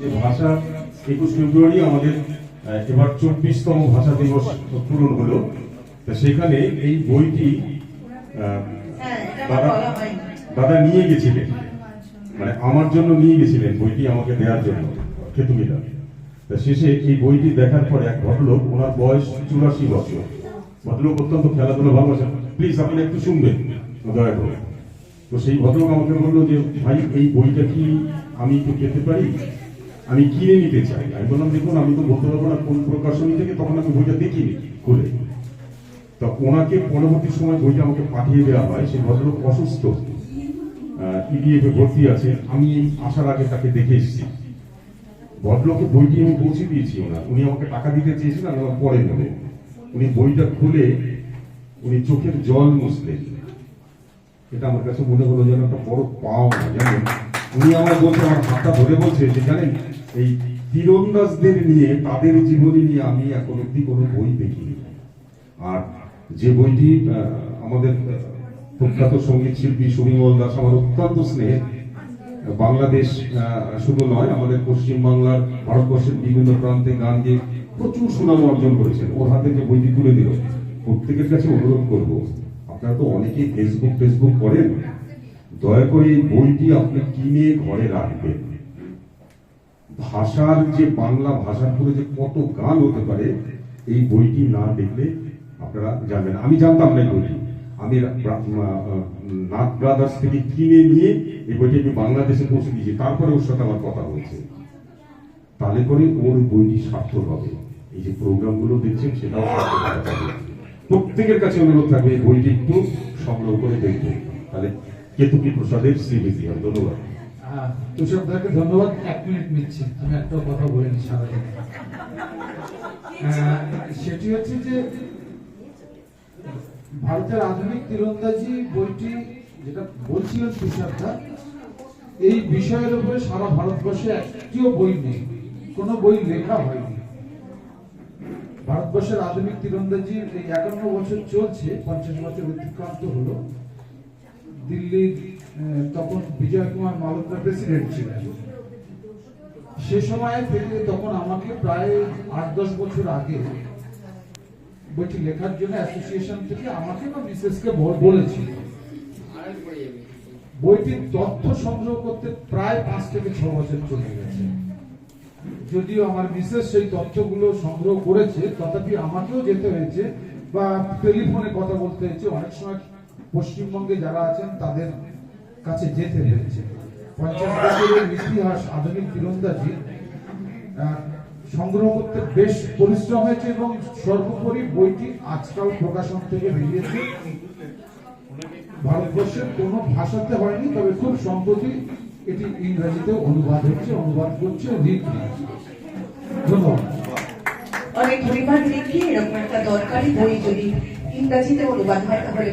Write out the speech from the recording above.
যে ভাষা একুশ ফেব্রুয়ারি আমাদের এবার চব্বিশতম ভাষা দিবস পূরণ হলো। তা সেখানে এই বইটি দাদা দাদা নিয়ে গেছিলেন। মানে আমার জন্য নিয়ে গেছিলেন বইটি আমাকে দেওয়ার জন্য খেতুমিদা তা শেষে এই বইটি দেখার পরে এক ভদ্রলোক, ওনার বয়স চুরাশি বছর। ভদ্রলোক অত্যন্ত খেলাধুলা ভালোবাসেন। প্লিজ, আপনি একটু শুনবেন। দয়া করে। তো সেই ভদ্রলোক আমাকে বলল যে, ভাই, এই বইটা কি আমি একটু পেতে পারি? আমি কিনে নিতে চাই। আমি বললাম, দেখুন, আমি তো বলতে পারব না কোন প্রকাশনী থেকে, তখন আমি বইটা দেখিনি খুলে। তা ওনাকে পরবর্তী সময় বইটা আমাকে পাঠিয়ে দেওয়া হয়। সেই ভদ্রলোক অসুস্থ। ইডিএফ এ ভর্তি আছে আমি আসার আগে তাকে দেখে এসেছি। ভদ্রলোকে বইটি আমি পৌঁছে দিয়েছি ওনার। উনি আমাকে টাকা দিতে চেয়েছেন, আমি পরে নেব। উনি বইটা খুলে উনি চোখের জল মুছলেন। এটা আমার কাছে মনে হলো যেন একটা বড় পাওয়া জানেন? উনি আমার বলছে আমার হাতটা ধরে বলছে, যে জানেন এই তীরন্দাজদের নিয়ে, তাদের জীবনী নিয়ে আমি এখন অব্দি কোনো বই দেখিনি। আর যে বইটি আমাদের প্রখ্যাত সংগীত শিল্পী সুবিমল দাস আমার অত্যন্ত স্নেহের বাংলাদেশ শুধু নয়, আমাদের পশ্চিম বাংলার ভারতবর্ষের বিভিন্ন প্রান্তে গান গেয়ে প্রচুর সুনাম অর্জন করেছেন। ওর হাতে যে বইটি তুলে দিল, প্রত্যেকের কাছে অনুরোধ করব, আপনারা তো অনেকেই ফেসবুক ফেসবুক করেন। দয়া করে এই বইটি আপনি কিনে ঘরে রাখবেন। ভাষার যে বাংলা ভাষার করে যে কত গান হতে পারে, এই বইটি না দেখলে আপনারা জানবেন। আমি জানতাম না এই বইটি। আমি নাথ ব্রাদার্স থেকে কিনে নিয়ে এই বইটি আমি বাংলাদেশে পৌঁছে দিয়েছি। তারপরে ওর সাথে আমার কথা হয়েছে। তাহলে করে ওর বইটি সার্থক হবে। এই যে প্রোগ্রামগুলো দেখছেন, সেটাও প্রত্যেকের কাছে অনুরোধ থাকবে এই বইটি একটু সংগ্রহ করে দেখবেন তাহলে কেতুকি প্রসাদের শ্রীবিধি ধন্যবাদ। তুষার দাকে ধন্যবাদ। এক মিনিট নিচ্ছি ভারতের আধুনিক তীরন্দাজি বইটি যেটা বলছিলেন তুষারদা এই বিষয়ের উপরে সারা ভারতবর্ষে একটিও বই নেই, কোনো বই লেখা হয়নি। ভারতবর্ষের আধুনিক তীরন্দাজি এই একান্ন বছর চলছে, পঞ্চাশ বছর অতিক্রান্ত হলো। দিল্লির তখন বিজয় কুমার মালহোত্রা প্রেসিডেন্ট ছিলেন। সে সময় থেকে তখন আমাকে প্রায় আট দশ বছর আগে বইটি লেখার জন্য অ্যাসোসিয়েশন থেকে আমাকে বা মিসেসকে বলেছিল। বইটির তথ্য সংগ্রহ করতে প্রায় পাঁচ থেকে ছ বছর চলে গেছে। যদিও আমার মিসেস সেই তথ্যগুলো সংগ্রহ করেছে, তথাপি আমাকেও যেতে হয়েছে বা টেলিফোনে কথা বলতে হয়েছে। অনেক সময় পশ্চিমবঙ্গে যারা আছেন, তাদের কাছে যেতে হয়েছে। পঞ্চাশ বছরের ইতিহাস আধুনিক তীরন্দাজি সংগ্রহ করতে বেশ পরিশ্রম হয়েছে এবং সর্বোপরি বইটি আজকাল প্রকাশন থেকে বেরিয়েছে। ভারতবর্ষের কোনো ভাষাতে হয়নি, তবে খুব সম্প্রতি এটি ইংরেজিতে অনুবাদ হচ্ছে, অনুবাদ করছে ধন্যবাদ। অনেক এরকম একটা দরকারি বই যদি ইংরাজিতে অনুবাদ হয় তাহলে